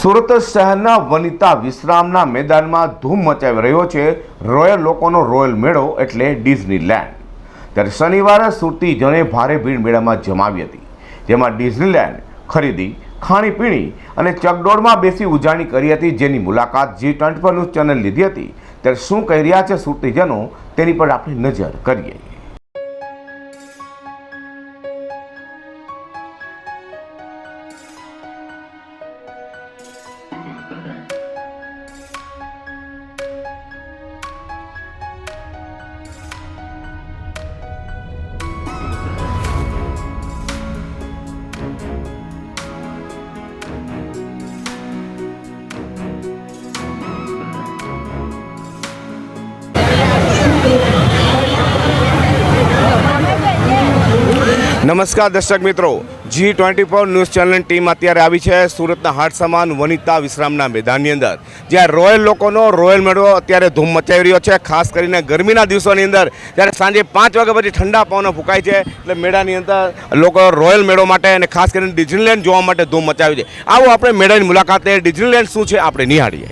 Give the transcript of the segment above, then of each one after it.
સુરત શહેરના વનિતા વિશ્રામના મેદાનમાં ધૂમ મચાવી રહ્યો છે. રોયલ લોકોનો રોયલ મેળો એટલે ડિઝનીલેન્ડ. ત્યારે શનિવારે સુરતીજને ભારે ભીડ મેળામાં જમાવી હતી. જેમાં ડિઝનીલેન્ડ ખરીદી, ખાણીપીણી અને ચકડોળમાં બેસી ઉજાણી કરી હતી. જેની મુલાકાત જી ટ્વેન્ટી પર ન્યૂઝ ચેનલ લીધી હતી. ત્યારે શું કહી રહ્યા છે સુરતીજનો તેની પર આપણે નજર કરીએ. નમસ્કાર દર્શક મિત્રો. G twenty four news channel team અત્યારે આવી છે. સુરતના હાટ સમાન વનિતા વિશ્રામના મેદાનની અંદર. જ્યાં રોયલ લોકોનો રોયલ મેળો અત્યારે ધૂમ મચાવી રહ્યો છે. ખાસ કરીને ગરમીના દિવસોની અંદર, જ્યારે સાંજે પાંચ વાગ્યા પછી ઠંડા પવનો ફૂંકાય છે, એટલે મેળાની અંદર લોકો રોયલ મેળો માટે અને ખાસ કરીને ડિઝનીલેન્ડ જોવા માટે ધૂમ મચાવી છે. આવો આપણે મેળાની મુલાકાતે ડિઝનીલેન્ડ શું છે, આપણે નિહાળીએ.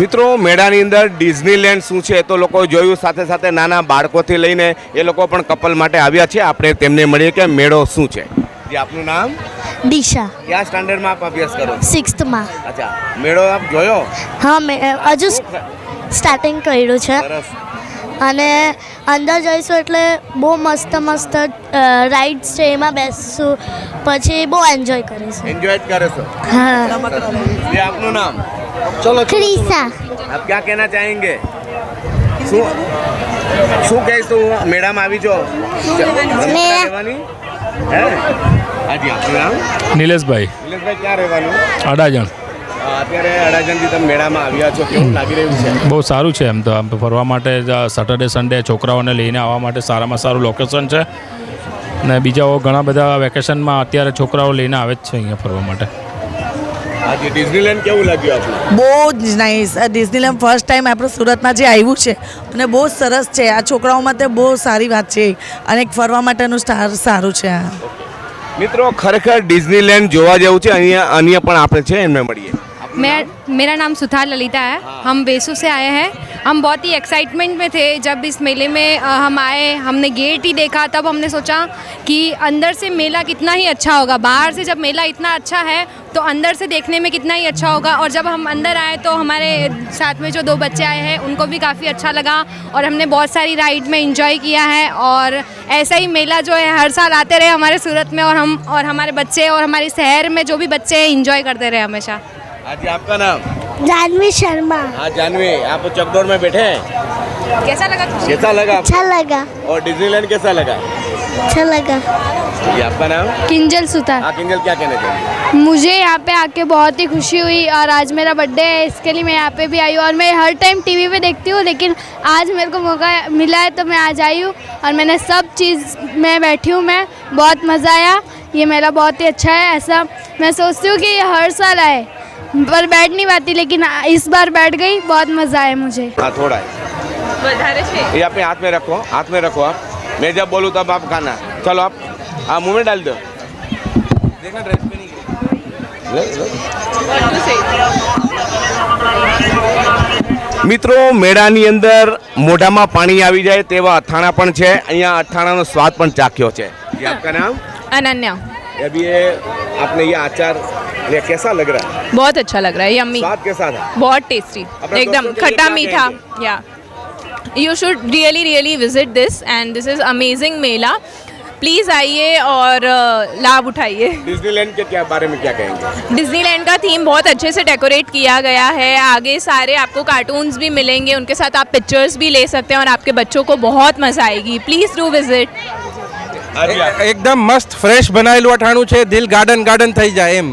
મિત્રો મેળાની અંદર ડિઝનીલેન્ડ શું છે તો લોકો જોયું. સાથે સાથે નાના બાળકોથી લઈને એ લોકો પણ કપલ માટે આવ્યા છે. આપણે તેમને મળીએ કે મેળો શું છે. જે આપનું નામ? દિશા. કયા સ્ટાન્ડર્ડમાં આપ અભ્યાસ કરો? સિક્સ્થમાં. અચ્છા મેળો આપ જોયો? હા મેં હજુ સ્ટાર્ટિંગ કર્યું છે. અને અંદર જઈશું એટલે બહુ મસ્ત મસ્ત રાઇડ્સ છે. એમાં બેસશું પછી બહુ એન્જોય કરીશું. એન્જોય જ કરે છો? હા. આપનું નામ? ક્રિસા આપ ક્યાં કહેના ચાહેંગે શું શું કહીશ તું મેળામાં આવી હાજી આપનું નામ નિલેશભાઈ. નિલેશભાઈ ક્યાં રહેવાનું? અડાજણ. અત્યારે અડાજણથી તમે મેળામાં આવ્યા છો કેવું લાગી રહ્યું છે? બહુ સારું છે એમ તો. આમ ફરવા માટે સેટરડે સન્ડે છોકરાઓને લઈને આવવા માટે સારામાં સારું લોકેશન છે. ને બીજા ઘણા બધા વેકેશનમાં અત્યારે છોકરાઓ લઈને આવે જ છે અહીંયા ફરવા માટે. હાજી ડિઝનીલેન્ડ કેવું લાગ્યું આપનું બહુ જ નાઇસ આ ડિઝનીલેન્ડ ફર્સ્ટ ટાઈમ આપણું સુરતમાં જે આવ્યું છે અને બહુ સરસ છે. આ છોકરાઓ માટે બહુ સારી વાત છે. અને ફરવા માટેનું સ્ટાર સારું છે. આ મિત્રો ખરેખર ડિઝનીલેન્ડ જોવા જેવું છે અહીંયા અન્ય પણ આપણે છે એમને મળીએ. मैं मेरा नाम सुथार ललिता है। हम बेसू से आए हैं। हम बहुत ही एक्साइटमेंट में थे। जब इस मेले में हम आए हमने गेट ही देखा। तब हमने सोचा कि अंदर से मेला कितना ही अच्छा होगा। बाहर से जब मेला इतना अच्छा है तो अंदर से देखने में कितना ही अच्छा होगा। और जब हम अंदर आए तो हमारे साथ में जो दो बच्चे आए हैं उनको भी काफ़ी अच्छा लगा। और हमने बहुत सारी राइड में इंजॉय किया है। और ऐसा ही मेला जो है हर साल आते रहे हमारे सूरत में। और हम और हमारे बच्चे और हमारे शहर में जो भी बच्चे हैं इंजॉय करते रहे हमेशा। हाजी आपका नाम? जानवी शर्मा। हाँ जानवी आप चकदौड़ में बैठे हैं? कैसा लगा कैसा लगा? अच्छा लगा। और डिज्नीलैंड कैसा लगा? अच्छा लगा। ये आपका नाम? किंजल सुतार हाँ किंजल क्या कहना चाहिए मुझे यहाँ पे आके बहुत ही खुशी हुई और आज मेरा बर्थडे है इसके लिए मैं यहाँ पे भी आई हूँ और मैं हर टाइम टीवी पे देखती हूँ लेकिन आज मेरे को मौका मिला है तो मैं आज आई हूँ और मैंने सब चीज़ में बैठी हूँ मैं बहुत मज़ा आया ये मेला बहुत ही अच्छा है ऐसा मैं सोचती हूँ कि ये हर साल आए। पर बैठ नहीं पाती लेकिन इस बार बैठ गई बहुत मज़ा आया मुझे हाँ थोड़ा है ये अपने हाथ में रखो हाथ में रखो आप मैं जब बोलूँ तब आप खाना चलो आप हाँ मुंह में डाल दो देखना ड्रेस पे नहीं ले, ले। મિત્રો મેળાની અંદર મોઢામાં પાણી આવી જાય તેવા અથાણા પણ છે અહીંયા અથાણાનો સ્વાદ પણ ચાખ્યો છે જી આપકા નામ अनन्या अभी ये आपने ये अचार ये कैसा लग रहा है? बहुत अच्छा लग रहा है यम्मी स्वाद कैसा था? बहुत टेस्टी एकदम खट्टा मीठा। Yeah you should really really visit this and this is amazing mela please आइए और लाभ उठाइए। डिज्नीलैंड के क्या बारे में क्या कहेंगे? डिज्नीलैंड का थीम बहुत अच्छे से डेकोरेट किया गया है। आगे सारे आपको कार्टून्स भी मिलेंगे उनके साथ आप पिक्चर्स भी ले सकते हैं और आपके बच्चों को बहुत मज़ा आएगी। प्लीज़ डू विज़िट એકદમ મસ્ત ફ્રેશ બનાવેલું અઠાણું છે દિલ ગાર્ડન ગાર્ડન થઈ જાય એમ.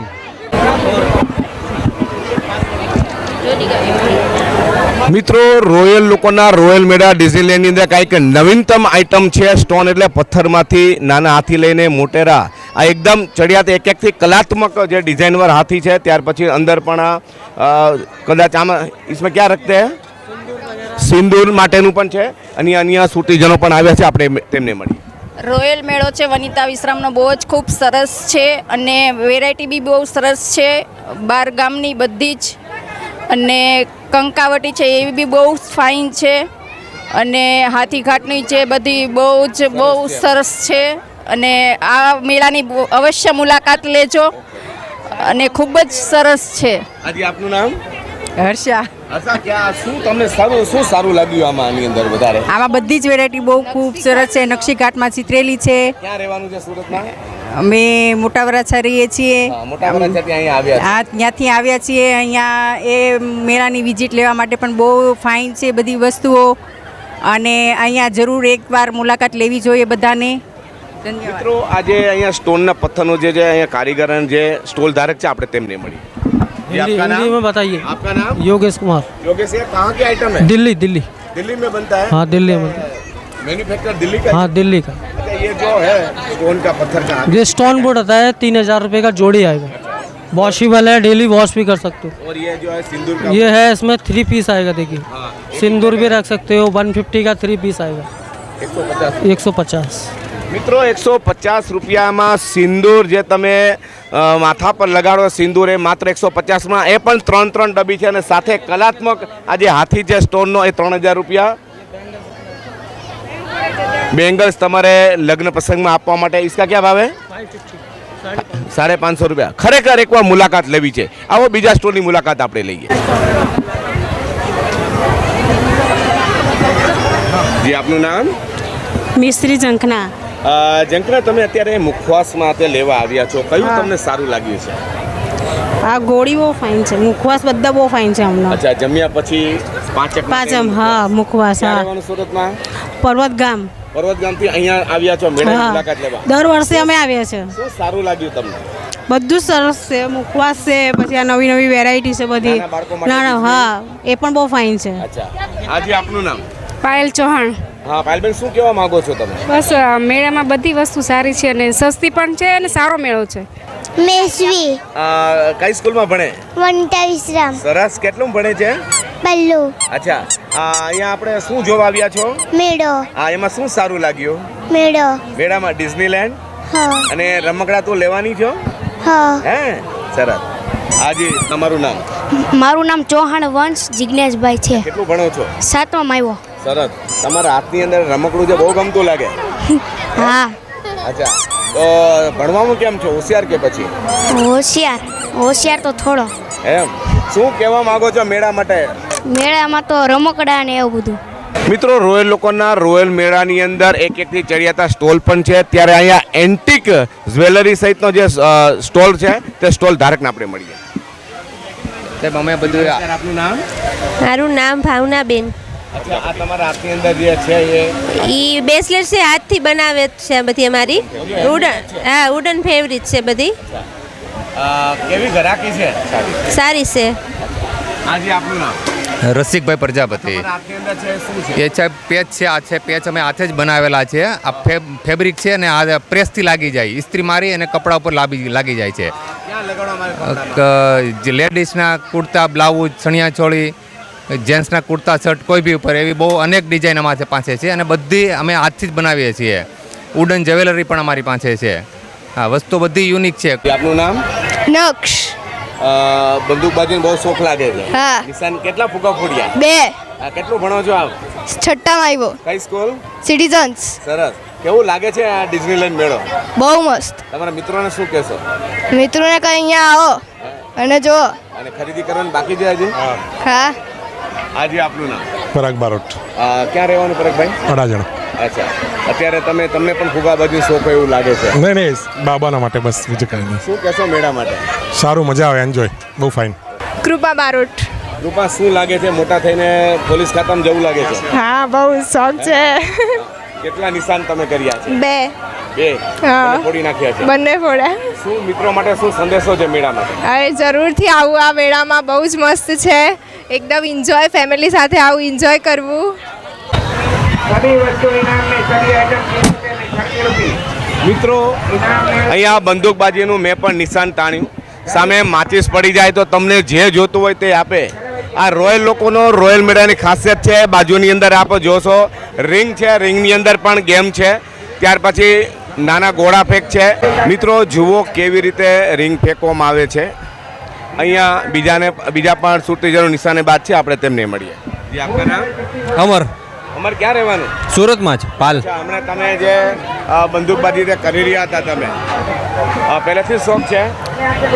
મિત્રો રોયલ લોકોના રોયલ મેડા ડિઝીલેન્ડની અંદર કાંઈક નવીનતમ આઇટમ છે સ્ટોન એટલે પથ્થરમાંથી નાના હાથી લઈને મોટેરા. આ એકદમ ચડિયાત એક એકથી કલાત્મક જે ડિઝાઇનવાર હાથી છે ત્યાર પછી અંદર પણ કદાચ આમાં ઇસમાં ક્યાં રખતે સિંદૂર માટેનું પણ છે અને અન્ય સૂટીજનો પણ આવ્યા છે આપણે તેમને મળીએ રોયલ મેળો છે વનિતા વિશ્રામનો બહુ જ ખૂબ સરસ છે અને વેરાયટી બી બહુ સરસ છે બાર ગામની બધી જ. અને કંકાવટી છે એવી બી બહુ ફાઇન છે અને હાથીઘાટની છે બધી બહુ જ બહુ સરસ છે. અને આ મેળાની અવશ્ય મુલાકાત લેજો અને ખૂબ જ સરસ છે. આજે આપનું નામ? હર્ષા ક્યાં? શું તમને સારું શું સારું લાગ્યું આમાં આની અંદર વધારે? આમાં બધી જ વેરાયટી બહુ ખૂબ સરસ છે. નકશીઘાટમાં ચિતરેલી છે. ક્યાં રહેવાનું છે સુરતમાં? અમે મોટા વરાછા રહીએ છીએ. હા, મોટા વરાછાથી અહીંયા આવ્યા છે. ત્યાંથી આવ્યા છીએ. અહીંયા એ મેળાની વિઝિટ લેવા માટે પણ બહુ ફાઇન છે બધી વસ્તુઓ. અને અહીંયા જરૂર એકવાર મુલાકાત લેવી જોઈએ બધાને. મિત્રો આજે અહીંયા સ્ટોનના પથ્થરનો જે છે અહીંયા કારીગર જે સ્ટોલ ધારક છે આપણે તેમને મળી आपका नाम? में बताइए। आपका नाम? योगेश कुमार। योगेश ये कहाँ की आइटम है? दिल्ली दिल्ली। दिल्ली में बनता है? हाँ दिल्ली में मैन्युफैक्चर दिल्ली का? हाँ। दिल्ली का। अच्छा, ये जो है स्टोन का पत्थर का ये स्टोन बोर्ड आता है तीन हज़ार रूपए का जोड़ी आएगा। वॉशिबल है डेली वॉश भी कर सकते हो। और ये जो है सिंदूर का ये है इसमें थ्री पीस आएगा देखिए। हाँ, सिंदूर भी रख सकते हो 150 का थ्री पीस आएगा। एक सौ पचास। મિત્રો, એકસો પચાસ રૂપિયામાં સિંદૂર જે તમે માથા પર લગાડો, સિંદૂર એ માત્ર એકસો પચાસમાં. એ પણ ત્રણ ત્રણ ડબ્બી છે અને સાથે કલાત્મક આ જે હાથી જે સ્ટોનનો એ ત્રણ હજાર રૂપિયા. બેંગલ્સ તમારે લગ્ન પ્રસંગમાં આપવા માટે. ઈસકા ક્યાં ભાવે? સાડે પાંચસો રૂપિયા. ખરેખર એકવાર મુલાકાત લેવી છે. આવો બીજા સ્ટોરની મુલાકાત આપણે લઈએ. જી, આપનું નામ? મિસ્ત્રી ઝંખના. જંકના તમે અત્યારે મુખવાસમાં અત્યારે લેવા આવ્યા છો. કયું તમને સારું લાગ્યું છે? આ ગોળી બહુ ફાઇન છે. મુખવાસ બધા બહુ ફાઇન છે હમણાં. અચ્છા જમ્યા પછી પાંચક પાંચમ હા મુખવાસ હા. સુરતમાં પર્વત ગામ પર્વત ગામથી અહીંયા આવ્યા છો મેળાની મુલાકાત લેવા. દર વર્ષે અમે આવ્યા છે. શું સારું લાગ્યું તમને? બધું સરસ છે મુખવાસ છે પછી આ નવી નવી વેરાયટી છે બધી. ના હા એ પણ બહુ ફાઇન છે. અચ્છા. આજે આપનું નામ? પાયલ ચૌહાણ. હા પાયલબેન શું કહેવા માંગો છો તમે? બસ મેળામાં બધી વસ્તુ સારી છે અને સસ્તી પણ છે અને સારો મેળો છે. મેસવી. કઈ સ્કૂલમાં ભણે? વનિતા વિશ્રામ. સરસ કેટલું ભણે છે? પલ્લુ અચ્છા. અહીંયા આપણે શું જોવા આવ્યા છો? મેળો. હા એમાં શું સારું લાગ્યું? મેળો. મેળામાં ડિઝનીલેન્ડ હા. અને રમકડા તો લેવાની છો? હા. હે? સરસ. આજે તમારું નામ? મારું નામ ચૌહાણ વંશ જિજ્ઞેશભાઈ છે. કેટલું ભણો છો? સાતમાં આવ્યો. સરસ. તમારા હાથની અંદર રમકડું છે બહુ ગમતું લાગે. હા. અચ્છા. તો ભણવામાં કેમ છો? હોશિયાર કે પછી? હોશિયાર. હોશિયાર તો થોડો. એમ. શું કહેવા માંગો છો મેળા માટે? મેળામાં તો રમકડા ને એવું બધું. મિત્રો રોયલ લોકોના રોયલ મેળાની અંદર એક એકથી ચડિયાતા સ્ટોલ પણ છે. ત્યારે અહીંયા એન્ટિક જ્વેલરી સહિતનો જે સ્ટોલ છે તે સ્ટોલ ધારકને આપણે મળીએ. સાહેબ અમે બધું આપનું નામ? મારું નામ ભાવનાબેન. અચ્છા આ તમારા હાથની અંદર જે છે એ? બેસલેટ છે હાથથી બનાવે છે બધી અમારી. ઉડન હા ઉડન ફેવરિટ છે બધી. કેવી ઘરાકી છે? સારી છે. આજે આપનું નામ? રસિકભાઈ પ્રજાપતિ. એ છે પેચ છે આ છે પેચ અમે હાથે જ બનાવેલા છે. આ ફેબ્રિક છે અને આ પ્રેસથી લાગી જાય. ઇસ્ત્રી મારી અને કપડા ઉપર લાગી લાગી જાય છે. લેડીઝના કુર્તા બ્લાઉઝ ચણિયા ચોળી જેન્ટ્સના કુર્તા શર્ટ કોઈ બી ઉપર એવી બહુ અનેક ડિઝાઇન અમારી પાસે છે અને બધી અમે હાથથી જ બનાવીએ છીએ. વુડન જ્વેલરી પણ અમારી પાસે છે. હા વસ્તુ બધી યુનિક છે. આપનું નામ? નક્ષ. અ, બંદૂકબાજીનો બહુ શોખ લાગે છે. હા. નિશાન કેટલા ફૂગા ફોડ્યા બે. આ કેટલું ભણો છો આપ? છઠ્ઠામાં આવ્યો. કઈ સ્કૂલ? સિટીઝન્સ સરસ. કેવું લાગે છે આ ડિઝનીલેન્ડ મેળો? બહુ મસ્ત. તમારા મિત્રોને શું કહેશો? મિત્રોને કઈ અહીંયા આવો અને જો અને ખરીદી કરવાની બાકી છે હજી હા. આજે આપનું નામ? પરાગ બારોટ. ક્યાં રહેવાનું પરાગભાઈ? અડાજણ. અચ્છા. અત્યારે તમે તમને પણ ફુગા બાજુ શોખ હોય એવું લાગે છે. નહીં નહીં બાબાના માટે બસ બીજું કાંઈ નહીં. શું કહેશો મેળા માટે? સારું મજા આવે એન્જોય બહુ ફાઇન કૃપા બારોટ. કૃપા શું લાગે છે? મોટા થઈને પોલીસ ખાતામાં જવું લાગે છે? હા બહુ શોખ છે. કેટલા નિશાન તમે કર્યા છે? બે. બે. ફોડી નાખ્યા છે. બંને ફોડ્યા. શું મિત્રો માટે શું સંદેશો છે મેળા માટે? અરે જરૂરથી આવું આ મેળામાં બહુ જ મસ્ત છે. એકદમ એન્જોય ફેમિલી સાથે આવું એન્જોય કરવું. મિત્રો અહીંયા બંદૂકબાજીનું મેં પણ નિશાન તાણ્યું. સામે માચીસ પડી જાય તો તમને જે જોતું હોય તે આપે. આ રોયલ લોકોનો રોયલ મેળાની ખાસિયત છે બાજુની અંદર આપ જોશો. રિંગ છે રિંગની અંદર પણ ગેમ છે. ત્યાર પછી નાના ગોળા ફેંક છે. મિત્રો જુઓ કેવી રીતે રિંગ ફેંકવામાં આવે છે. અહીંયા બીજાને બીજા પણ સુરતીજનો નિશાનેબાજ છે આપણે તેમને મળીએ જી આપકા નામ અમર અમારે ક્યાં રહેવાનું સુરતમાં જ પાલ અચ્છા હમણાં તમે જે અ, બંદૂકબાજી જે કરી રહ્યા હતા તમે અ, પહેલેથી જ શોખ છે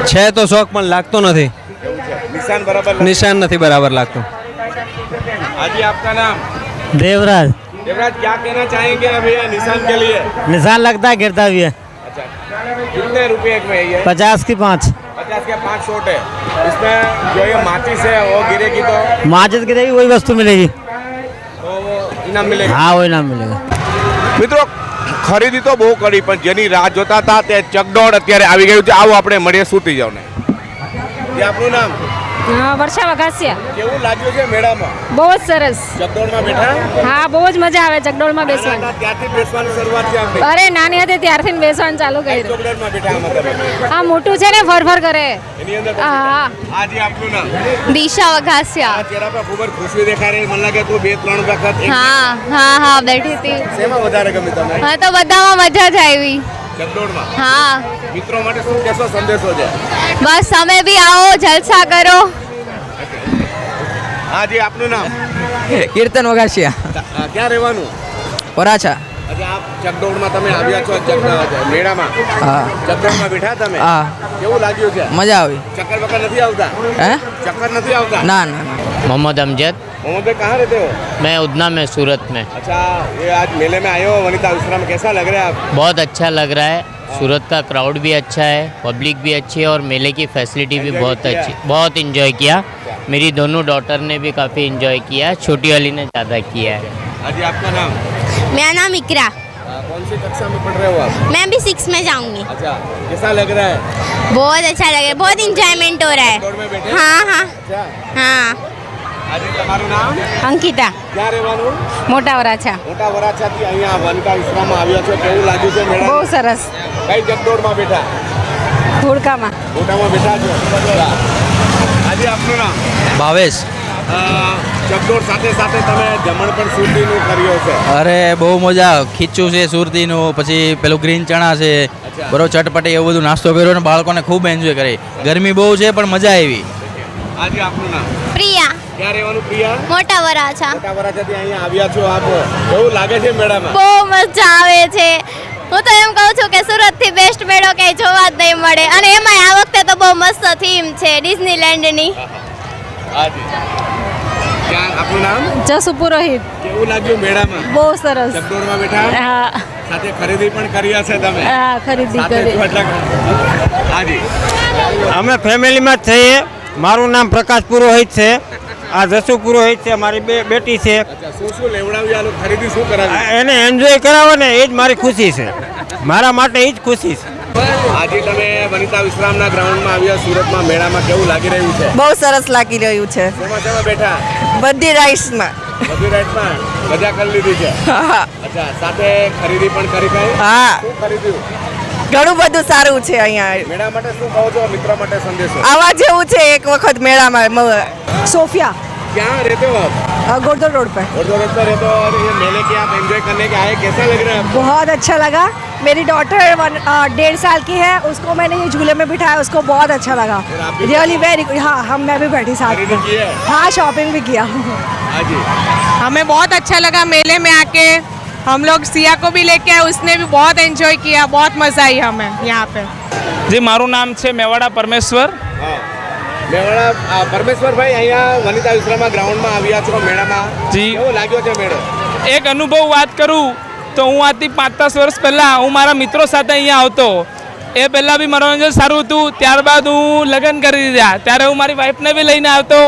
છે તો શોખ પણ લાગતો નથી એવું છે નિશાન બરાબર લાગે? નિશાન નથી બરાબર લાગતું हाजी आपका नाम देवराज देवराज क्या कहना चाहेंगे अभी ये निशान के लिए निशान लगता है गिरता भी है अच्छा कितने रुपए में है ये पचास की पाँच पचास के पाँच शॉट है इसमें जो ये माचिस है वो गिरेगी तो माचिस गिरेगी वही वस्तु मिलेगी तो वो इनाम मिलेगा हाँ वही नाम मिलेगा મિત્રો ખરીદી તો બહુ કરી પણ જેની રાહ જોતા હતા તે ચકડોળ અત્યારે આવી ગયું છે આવો આપણે મળીએ સૂતી જાવ ને જે આપનું નામ વર્ષા વઘાસિયા કેવું લાગ્યું છે મેળામાં? બહુ જ સરસ. ચકડોળમાં બેઠા? હા બહુ જ મજા આવે ચકડોળમાં બેસવાની. ત્યારથી બેસવાની શરૂઆત છે અરે નાની હતી ત્યારથી બેસવાનું ચાલુ કરી ચકડોળમાં બેઠા હા મોટું છે ને ફરફર કરે. એની અંદર હા આજે આપનું નામ? દિશા વઘાસિયા. ચહેરા પર ખૂબ જ ખુશી દેખાય રહી. મને લાગે તું બે ત્રણ વખત હા હા હા બેઠી હતી. શેમાં વધારે ગમે તમને? હા તો બધામાં મજા જ આવી. હા. મિત્રો માટે શું કહેશો? સંદેશો છે. બસ તમે બી આવો જલસા કરો. હા જી આપનું નામ? કીર્તન વગાસિયા. ક્યાં રહેવાનું? વરાછા. આજે તમે આવ્યા છો મેળામાં. હા. ચકડોળમાં બેઠા તમે? હા. કેવું લાગ્યું છે? મજા આવી. ચક્કર બક્કર નથી આવતા? હે? ચક્કર નથી આવતા? ના ના. मोहम्मद अमजद। मोहम्मद भाई कहाँ रहते हो? मैं उधना में सूरत में। अच्छा ये आज मेले में आए हो वनिता विश्राम कैसा लग रहा है आप? बहुत अच्छा लग रहा है। सूरत का क्राउड भी अच्छा है पब्लिक भी अच्छी है और मेले की फैसिलिटी भी बहुत अच्छी बहुत इन्जॉय किया। मेरी दोनों डॉटर ने भी काफ़ी इन्जॉय किया छोटी वाली ने ज़्यादा किया है। आज आपका नाम? मेरा नाम इकरा। कौन सी कक्षा में पढ़ रहे हो आप? मैं भी सिक्स में जाऊँगी। अच्छा कैसा लग रहा है? बहुत अच्छा लग रहा है बहुत इंजॉयमेंट हो रहा में है हाँ हाँ। अच्छा। हाँ। તમારું નામ? અંકિતા. ક્યાં રહેવાનું? મોટા વરાછા. મોટા વરાછાથી અહીંયા વનકા વિશ્વમાં આવ્યા છો. કેવું લાગ્યું છે મેળા? સરસ. કઈ જગદોડમાં બેઠા? ધોળકામાં. મોટામાં બેઠા છો? આજે આપનું નામ? ભાવેશ. ચકડોળ સાથે સાથે તમે જમણ પણ સુરતીનું કર્યો છે અરે બહુ મજા. ખીચું છે સુરતીનું પછી પેલું ગ્રીન ચણા છે બરો ચટપટી એવું બધું નાસ્તો કર્યો ને બાળકોને ખૂબ એન્જોય કરી. ગરમી બહુ છે પણ મજા આવી. આજે આપનું નામ? પ્રિયા. ક્યાં રહેવાનું પ્રિયા? મોટા વરાછા. મોટા વરાછાથી અહીંયા આવ્યા છો આપ. કેવું લાગે છે મેળામાં? બહુ મજા આવે છે. હું તો એમ કહું છું કે સુરતથી બેસ્ટ મેળો ક્યાંય જોવા જ નહીં મળે. અને એમાં આ વખતે તો બહુ મસ્ત થીમ છે ડિઝનીલેન્ડની. આપનું નામ? જસુ પુરોહિત કેવું લાગ્યું મેળામાં? બહુ સરસ. ચકડોળમાં બેઠા? હા. સાથે ખરીદી પણ કરી હશે તમે? હા ખરીદી કરી. હાજી અમે ફેમિલીમાં જ થઈએ. મારું નામ પ્રકાશ પુરોહિત છે. આ જસુ પુરોહિત છે મારી બે બેટી છે. શું શું લેવડાવ્યું ખરીદી શું કરાવી? એને એન્જોય કરાવો ને એ જ મારી ખુશી છે. મારા માટે એ જ ખુશી છે. આજે તમે વનિતા વિશ્રામના ગ્રાઉન્ડમાં આવ્યા સુરતમાં મેળામાં કેવું લાગી રહ્યું છે? બહુ સરસ લાગી રહ્યું છે. બેઠા? બધી રાઈસમાં. બધી રાઈસમાં? મજા કરી લીધી છે? અચ્છા સાથે ખરીદી પણ કરી હા. શું ખરીદ્યું? ઘણું બધું સારું છે અહીંયા મેળા માટે શું કહો છો મિત્ર માટે સંદેશો આવા જેવું છે એક વખત મેળામાં सोफिया क्या रहते हो आप गोरदर रोड पर और रोड पर रहते हो और ये मेले के आप एंजॉय करने के आए कैसा लग रहा है आपको बहुत अच्छा लगा मेरी डॉटर वन डेढ़ साल की है उसको मैंने ये झूले में बिठाया उसको बहुत अच्छा लगा और आप भी रियली वेरी गुड हाँ हम मैं भी बैठी साथ खरीदी में की है हाँ शॉपिंग भी किया हाँ जी हमें बहुत अच्छा लगा मेले में आके हम लोग सिया को भी लेके आए उसने भी बहुत एंजॉय किया बहुत मज़ा आई हमें यहाँ पे જી મારું નામ છે મેવાડા પરમેશ્વર મેવાડા પરમેશ્વરભાઈ અહીંયા વનિતા વિશ્રામા ગ્રાઉન્ડમાં આવ્યા છો મેળામાં જી. કેવો લાગ્યો છે મેળો એક અનુભવ વાત કરું તો હું આજથી પાંચ દસ વર્ષ પહેલાં હું મારા મિત્રો સાથે અહીંયા આવતો એ પહેલાં બી મનોરંજન સારું હતું ત્યારબાદ હું લગ્ન કરી દીધા ત્યારે હું મારી વાઈફને બી લઈને આવતો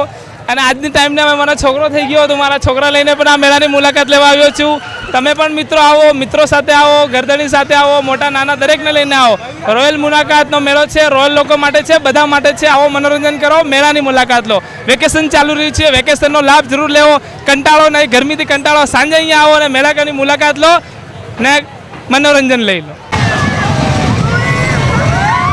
અને આજની ટાઈમને હવે મારો છોકરો થઈ ગયો તો મારા છોકરા લઈને પણ આ મેળાની મુલાકાત લેવા આવ્યો છું તમે પણ મિત્રો આવો, મિત્રો સાથે આવો ગરદણી સાથે આવો, મોટા નાના દરેકને લઈને આવો. રોયલ મુલાકાતનો મેળો છે, રોયલ લોકો માટે છે, બધા માટે છે. આવો મનોરંજન કરો, મેળાની મુલાકાત લો. વેકેશન ચાલુ રહ્યું છે, વેકેશનનો લાભ જરૂર લેવો. કંટાળો નહીં, ગરમીથી કંટાળો સાંજે અહીંયા આવો અને મેળાની મુલાકાત લો ને મનોરંજન લઈ લો.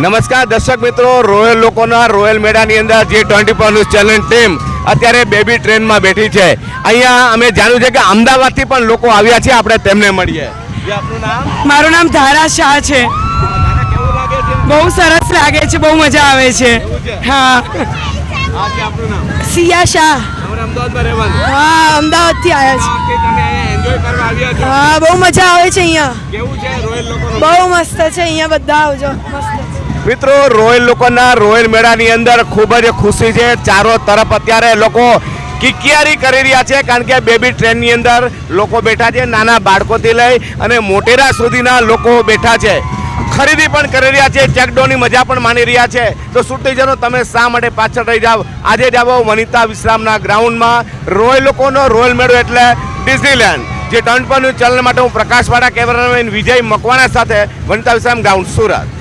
નમસ્કાર દર્શક મિત્રો, રોયલ લોકોના રોયલ મેળાની અંદર જે twenty four news channel team અત્યારે બેબી ટ્રેનમાં બેઠી છે. અહીંયા અમે જાણ્યું છે કે અમદાવાદથી પણ લોકો આવ્યા છે આપણે તેમને મળીએ. જે આપનું નામ? મારું નામ ધારા શાહ છે. બહુ સરસ લાગે છે બહુ મજા આવે છે. હા. આ છે આપનું નામ? સિયા શાહ. હા અમદાવાદથી આવ્યા કે તમે અહીંયા એન્જોય કરવા આવ્યા છો? હા બહુ મજા આવે છે અહીંયા. કેવું છે? રોયલ લોકોનું બહુ મસ્ત છે અહીંયા બધા આવજો મસ્ત. મિત્રો, રોયલ લોકોના રોયલ મેળાની અંદર ખૂબ જ ખુશી છે. ચારો તરફ અત્યારે લોકો કિકિયારી કરી રહ્યા છે, કારણ કે બેબી ટ્રેનની અંદર લોકો બેઠા છે, નાના બાળકોથી લઈ અને મોટેરા સુધીના લોકો બેઠા છે. ખરીદી પણ કરી રહ્યા છે ચેકડોની મજા પણ માણી રહ્યા છે. તો સુટીજનો તમે શા માટે પાછળ રહી જાઓ? આજે જ આવો વનિતા વિશ્રામના ગ્રાઉન્ડમાં રોયલ લોકોનો રોયલ મેળો એટલે ડિઝનીલેન્ડ, જે ટર્ન પરનું ચલણ માટે હું પ્રકાશવાળા કેમેરામેન વિજય મકવાણા સાથે વનિતા વિશ્રામ ગ્રાઉન્ડ, સુરત.